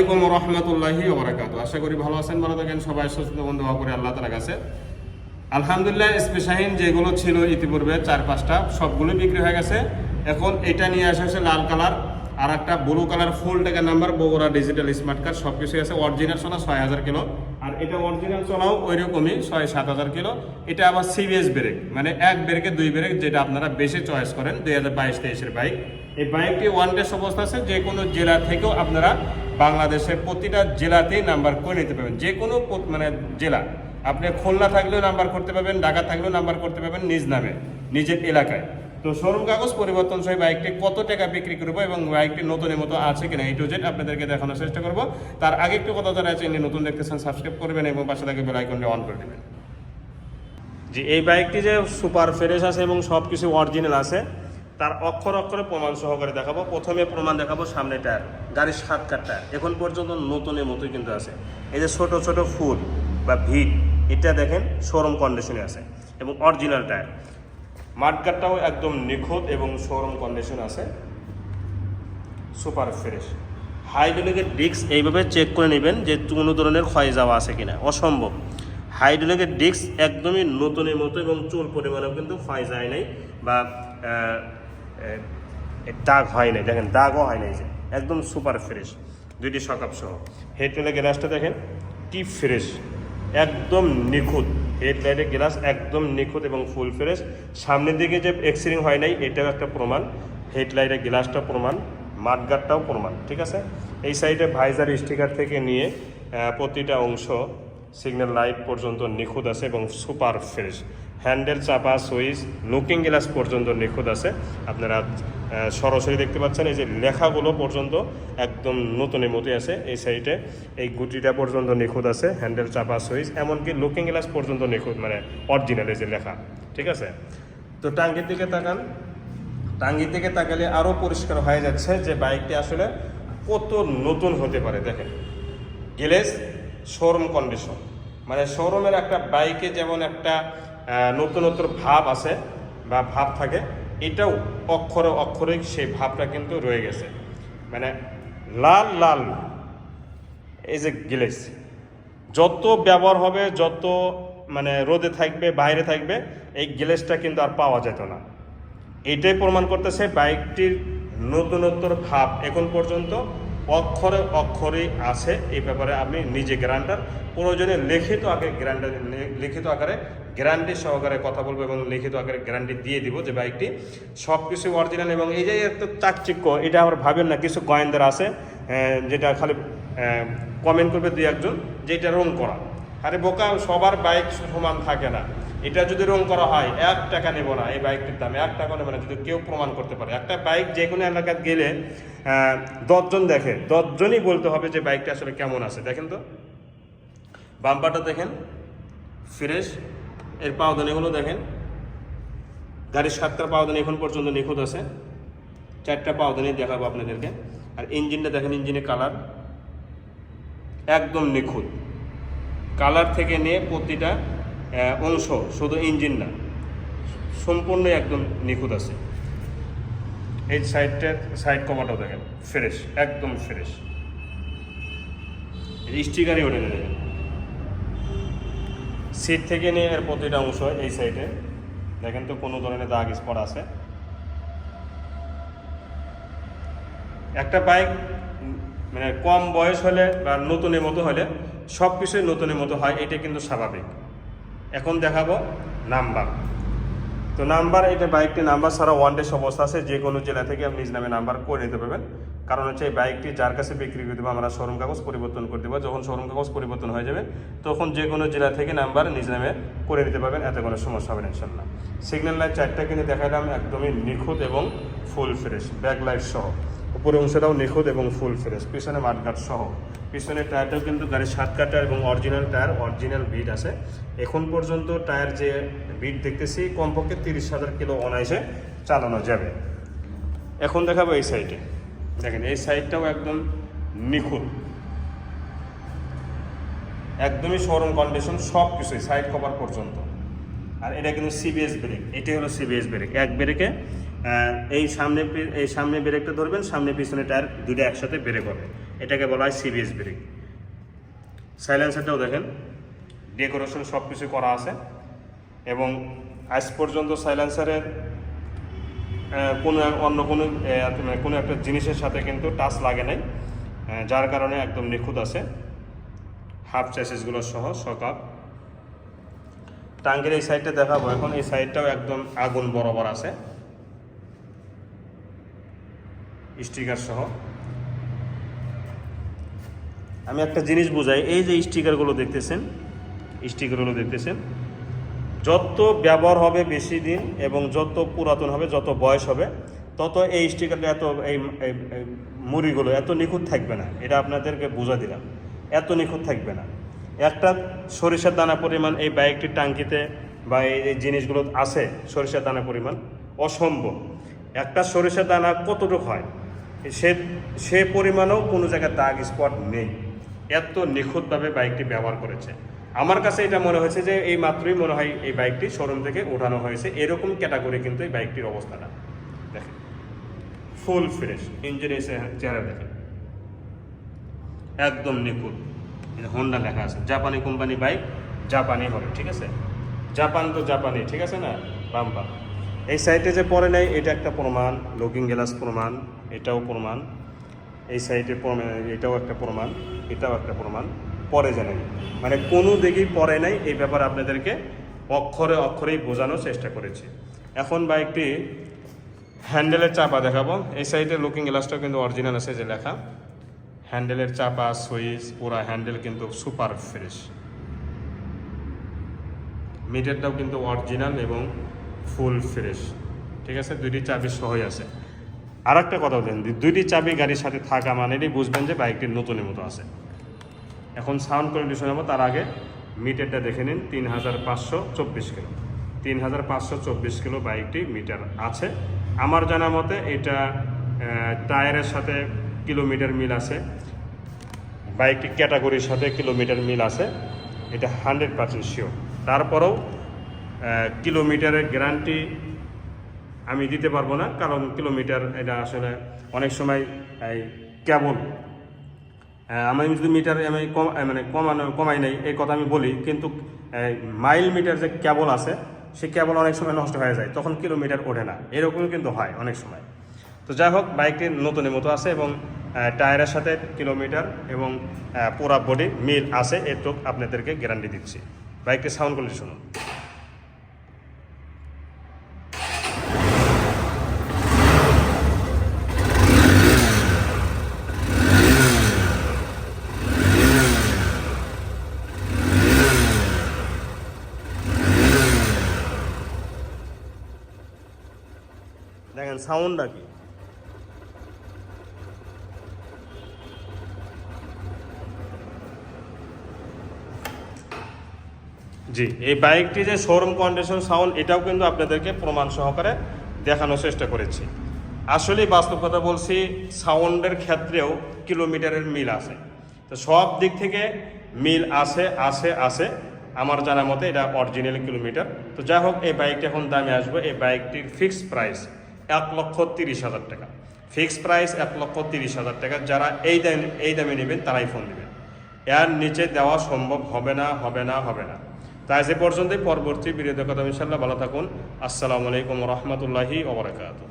আসসালামাইকুম রহমতুল্লাহি ওবরাকাতু। আশা করি ভালো আছেন, ভালো থাকেন, সবাই সুস্থ বন্ধু করে আল্লাহ তালা কাছে। আলহামদুলিল্লাহ যেগুলো ছিল ইতিপূর্বে চার পাঁচটা সবগুলো বিক্রি হয়ে গেছে। এখন এটা নিয়ে আসা হচ্ছে লাল কালার আর একটা ব্লু কালার ফুল টাকা number, Bogura digital smart card সব কিছু আছে অরিজিনাল সোনা ছয় হাজার কিলো, আর এটা অরিজিনাল চলাও ওই রকমই ছয় সাত হাজার কিলো। এটা আবার সিবিএস ব্রেক মানে এক ব্রেকে দুই ব্রেক, যেটা আপনারা বেশি চয়েস করেন, দুই হাজার বাইশ তেইশের বাইক। এই বাইকটি ওয়ান ডে অবস্থা আছে, যে কোনো জেলা থেকেও আপনারা বাংলাদেশের প্রতিটা জেলাতেই নাম্বার করে নিতে পারবেন। যে কোনো মানে জেলা। আপনি খুলনা থাকলেও নাম্বার করতে পারবেন, ঢাকা থাকলেও নাম্বার করতে পারবেন নিজ নামে, নিজের এলাকায়। তো শোরুম কাগজ পরিবর্তন সহ বাইকটি কত টাকা বিক্রি করব এবং বাইকটি নতুনের মতো আছে কিনা এই টু জেড আপনাদেরকে দেখানোর চেষ্টা করব। তার আগে একটু কথা যারা চ্যানেল নতুন দেখতেছেন সাবস্ক্রাইব করবেন এবং পাশে থেকে বেল আইকনটি অন করে দেবেন। জি, এই বাইকটি যে সুপার ফ্রেশ আছে এবং সব কিছু অরিজিনাল আছে তার অক্ষর অক্ষরে প্রমাণ সহকারে দেখাবো। প্রথমে প্রমাণ দেখাবো সামনে টায়ার গাড়ির সাত কাঠ টায়ার এখন পর্যন্ত নতুনের মতোই কিন্তু আছে। এই যে ছোট ছোট ফুল বা ভিট, এটা দেখেন শোরুম কন্ডিশনে আছে এবং অরিজিনাল টায়ার মাঠগাটটাও একদম নিখুঁত এবং শোরুম কন্ডিশন আছে। Super fresh. হাইড্রোলিকের ডিস্ক এইভাবে চেক করে নেবেন যে কোনো ধরনের ক্ষয় যাওয়া আছে কিনা। অসম্ভব। হাইড্রোলিকের ডিস্ক একদমই নতুনের মতো এবং চুল পরিমাণেও কিন্তু ক্ষয় যায় নাই বা দাগ হয় নাই। দেখেন, দাগও হয় নাই যে, একদম সুপার ফ্রেশ দুইটি সকাপ সহ। হেডলাইটের গ্লাসটা দেখেন টিপ ফ্রেশ একদম নিখুঁত। হেডলাইটের গ্লাস একদম নিখুঁত এবং ফুল ফ্রেশ সামনের দিকে যে এক্সিরিং হয় নাই এটাও একটা প্রমাণ। হেডলাইটের গ্লাসটা প্রমাণ, মাঠগাটটাও প্রমাণ, ঠিক আছে? এই সাইডে ভাইজার স্টিকার থেকে নিয়ে প্রতিটা অংশ সিগন্যাল লাইট পর্যন্ত নিখুঁত আছে এবং সুপার ফ্রেশ হ্যান্ডেল চাপা, সুইচ, লুকিং গ্লাস পর্যন্ত নিখুঁত আছে। আপনারা সরাসরি দেখতে পাচ্ছেন, এই যে লেখাগুলো পর্যন্ত একদম নতুনের মতোই আছে এই সাইডে। এই গুটিটা পর্যন্ত নিখুঁত আছে, হ্যান্ডেল চাপা, সুইচ, এমনকি লুকিং গ্লাস পর্যন্ত নিখুঁত মানে অরিজিনাল এই যে লেখা, ঠিক আছে? তো টাঙ্গির দিকে তাকান। টাঙ্গির দিকে তাকালে আরও পরিষ্কার হয়ে যাচ্ছে যে বাইকটি আসলে কত নতুন হতে পারে, দেখেন। গেলেস শোরুম কন্ডিশন মানে শোরুমের একটা বাইকে যেমন একটা নতুনত্ব ভাব আছে বা ভাব থাকে, এটাও অক্ষরে অক্ষরে সেই ভাবটা কিন্তু রয়ে গেছে। মানে লাল লাল এই যে গিলেস। যত ব্যবহার হবে, যত মানে রোদে থাকবে, বাইরে থাকবে, এই গ্লেসটা কিন্তু আর পাওয়া যেত না। এটাই প্রমাণ করতেছে বাইকটির নতুনত্বর ভাব। এখন পর্যন্ত অক্ষরে অক্ষরেই আছে, এই ব্যাপারে আমি নিজে গ্যারান্টার প্রয়োজনে লিখিত আগে গ্যারান্টার লিখিত আকারে গ্যারান্টি সহকারে কথা বলব এবং লিখিত আকারে গ্যারান্টি দিয়ে দিব যে বাইকটি সব কিছু অরিজিনাল এবং এই যে এত চাকচিক্য, এটা আমার ভাবেন না, কিছু গোয়েন্দার আছে যেটা খালি কমেন্ট করবে দুই একজন যে এটা রং করা। আরে বোকা, সবার বাইক সমান থাকে না। এটা যদি রং করা হয়, এক টাকা নেব না এই বাইকটির দাম। এক টাকা নেব না, যদি কেউ প্রমাণ করতে পারে। একটা বাইক যে কোনো এলাকায় গেলে দশজন দেখে, দশজনই বলতে হবে যে বাইকটা আসলে কেমন আছে। দেখেন তো, বাম্পারটা দেখেন, ফ্রেশ এর পাওদানিগুলো দেখেন। গাড়ির সাতটা পাওদানি এখন পর্যন্ত নিখুঁত আছে। চারটা পাওদানি দেখাবো আপনাদেরকে। আর ইঞ্জিনটা দেখেন, ইঞ্জিনের কালার একদম নিখুঁত। কালার থেকে নিয়ে প্রতিটা অংশ শুধু ইঞ্জিন না, সম্পূর্ণ একদম নিখুঁত আছে। এই সাইডটার সাইড কভারটাও দেখেন, ফ্রেশ, একদম ফ্রেশ। স্টিকারই ওঠে দেখেন। সিট থেকে নিয়ে এর প্রতিটা অংশ এই সাইডে দেখেন তো কোনো ধরনের দাগ স্পট আছে। একটা বাইক মানে কম বয়স হলে বা নতুনের মতো হলে সব কিছুই নতুনের মতো হয়, এটা কিন্তু স্বাভাবিক। এখন দেখাবো নাম্বার তো নাম্বার, এটা বাইকটি নাম্বার ছাড়া ওয়ান ডে অবস্থা আছে যে কোনো জেলা থেকে আপনি নিজ নামে নাম্বার করে নিতে পারবেন। কারণ হচ্ছে এই বাইকটি যার কাছে বিক্রি করে দেবো, আমরা শোরুম কাগজ পরিবর্তন করে দেবো। যখন শোরুম কাগজ পরিবর্তন হয়ে যাবে, তখন যে কোনো জেলা থেকে নাম্বার নিজ নামে করে নিতে পারবেন, এত কোনো সমস্যা হবে না ইনশাল্লাহ সিগন্যাল লাইট চারটা কিনে দেখালাম একদমই নিখুঁত এবং ফুল ফ্রেশ ব্যাক লাইট সহ। উপরে অংশটাও নিখুঁত এবং ফুল ফ্রেশ পিছনে মাঠঘাট সহ। পিছনের টায়ারটাও কিন্তু গাড়ির সাত কাটা এবং অরিজিনাল টায়ার অরিজিনাল বিট আছে। এখন পর্যন্ত টায়ার যে বিট দেখতেছি, কমপক্ষে তিরিশ হাজার কিলো অনায়াসে চালানো যাবে। এখন দেখাবো এই সাইডে দেখেন, এই সাইডটাও একদম নিখুঁত। একদমই শোরুম কন্ডিশন সব কিছুই সাইড কভার পর্যন্ত। আর এটা কিন্তু সিবিএস ব্রেক এটাই হলো সিবিএস ব্রেক এক ব্রেকে এই সামনে এই সামনে ব্রেকটা ধরবেন, সামনে পিছনে টায়ার দুটো একসাথে ব্রেক হবে। এটাকে বলা হয় সিবিএস ব্রেক। সাইলেন্সারটাও দেখেন, ডেকোরেশন সব কিছু করা আছে। এবং আজ পর্যন্ত সাইলেন্সারের কোনো অন্য কোনো মানে কোনো একটা জিনিসের সাথে কিন্তু টাচ লাগে নাই। যার কারণে একদম নিখুঁত আছে। হাফ চ্যাসিসগুলো সহ সকাপ টাঙ্গের এই সাইডটা দেখাবো। এখন এই সাইডটাও একদম আগুন বরাবর আছে। স্টিকার সহ। আমি একটা জিনিস বুঝাই, এই যে স্টিকারগুলো দেখতেছেন স্টিকারগুলো দেখতেছেন, যত ব্যবহার হবে বেশি দিন এবং যত পুরাতন হবে, যত বয়স হবে, তত এই স্টিকারটা এত, এই মুড়িগুলো এত নিখুঁত থাকবে না। এটা আপনাদেরকে বুঝা দিলাম। এত নিখুঁত থাকবে না। একটা সরিষার দানা পরিমাণ এই বাইকটির টাঙ্কিতে বা এই জিনিসগুলো আছে, সরিষার দানা পরিমাণ, অসম্ভব। একটা সরিষার দানা কতটুকু হয়? সে সে পরিমাণেও কোনো জায়গায় দাগ স্পট নেই। এত নিখুঁতভাবে বাইকটি ব্যবহার করেছে। আমার কাছে এটা মনে হয়েছে যে এই মাত্রই মনে হয় এই বাইকটি শোরুম থেকে ওঠানো হয়েছে। এরকম ক্যাটাগরি কিন্তু এই বাইকটির অবস্থাটা। দেখেন। ফুল ফ্রেশ, ইঞ্জিন চেহারা দেখেন। একদম নিখুঁত। হোন্ডা লেখা আছে, জাপানি কোম্পানি বাইক, জাপানি হবে, ঠিক আছে? জাপান তো জাপানি, ঠিক আছে না? বাম্বা এই সাইটে যে পরে নেই, এটা একটা প্রমাণ, লুকিং গ্লাস প্রমাণ, এটাও প্রমাণ। এই প্রমাণ এটাও একটা প্রমাণ, এটাও একটা প্রমাণ পরে জানেন মানে কোনো দিকেই পরে নাই, এই ব্যাপারে আপনাদেরকে অক্ষরে অক্ষরেই বোঝানোর চেষ্টা করেছি। এখন বাইকটি হ্যান্ডেলের চাপা দেখাবো। এই সাইডে লুকিং গ্লাসটাও কিন্তু অরিজিনাল আছে যে লেখা। হ্যান্ডেলের চাপা, সুইচ, পুরা হ্যান্ডেল কিন্তু সুপার ফ্রেশ মিটারটাও কিন্তু অরিজিনাল এবং ফুল ফ্রেশ। ঠিক আছে? দুইটি চাবি সহই আছে। আর একটা কথা বলেন দুইটি চাবি গাড়ির সাথে থাকা মানেই বুঝবেন যে বাইকটি নতুনের মতো আছে। এখন সাউন্ড কোয়ালিটি শোনাবো, তার আগে মিটারটা দেখে নিন তিন হাজার পাঁচশো চব্বিশ কিলো। তিন হাজার পাঁচশো চব্বিশ কিলো বাইকটি মিটার আছে। আমার জানা মতে এটা টায়ারের সাথে কিলোমিটার মিল আছে। বাইকটি ক্যাটাগরির সাথে কিলোমিটার মিল আছে। এটা হান্ড্রেড পার্সেন্ট শিওর। তারপরেও কিলোমিটারের গ্যারান্টি আমি দিতে পারব না, কারণ কিলোমিটার এটা আসলে অনেক সময় এই কেবল। আমি যদি মিটার আমি কম মানে কমানো, কমাই নাই, এই কথা আমি বলি, কিন্তু মাইল মিটার যে কেবল আছে, সে কেবল অনেক সময় নষ্ট হয়ে যায়, তখন কিলোমিটার ওঠে না। এরকমই কিন্তু হয় অনেক সময়। তো যাই হোক, বাইকটি নতুনের মতো আছে এবং টায়ারের সাথে কিলোমিটার এবং পুরা বডি মিল আছে, এটুক আপনাদেরকে গ্যারান্টি দিচ্ছি। বাইকটি সাউন্ড কোয়ালিটি শুনুন। দেখেন সাউন্ডটা কি? জি, এই বাইকটি যে শোরুম কন্ডিশন সাউন্ড এটাও কিন্তু আপনাদেরকে প্রমাণ সহকারে দেখানোর চেষ্টা করেছি। আসলে বাস্তব কথা বলছি সাউন্ডের ক্ষেত্রেও কিলোমিটারের মিল আছে। তো সব দিক থেকে মিল আছে আছে আছে। আমার জানা মতে এটা অরিজিনাল কিলোমিটার। তো যাই হোক, এই বাইকটি এখন দামে আসবে। এই বাইকটির ফিক্সড প্রাইস এক লক্ষ তিরিশ হাজার টাকা। ফিক্সড প্রাইস এক লক্ষ তিরিশ হাজার টাকা। যারা এই দামে এই দামে নেবেন, তারাই ফোন নেবেন এর নিচে দেওয়া সম্ভব হবে না হবে না হবে না। তাই সে পর্যন্তই। পরবর্তী বিরোধী কথা ইনশাল্লাহ ভালো থাকুন। আসসালামু আলাইকুম রহমতুল্লাহি ওবরাকাতু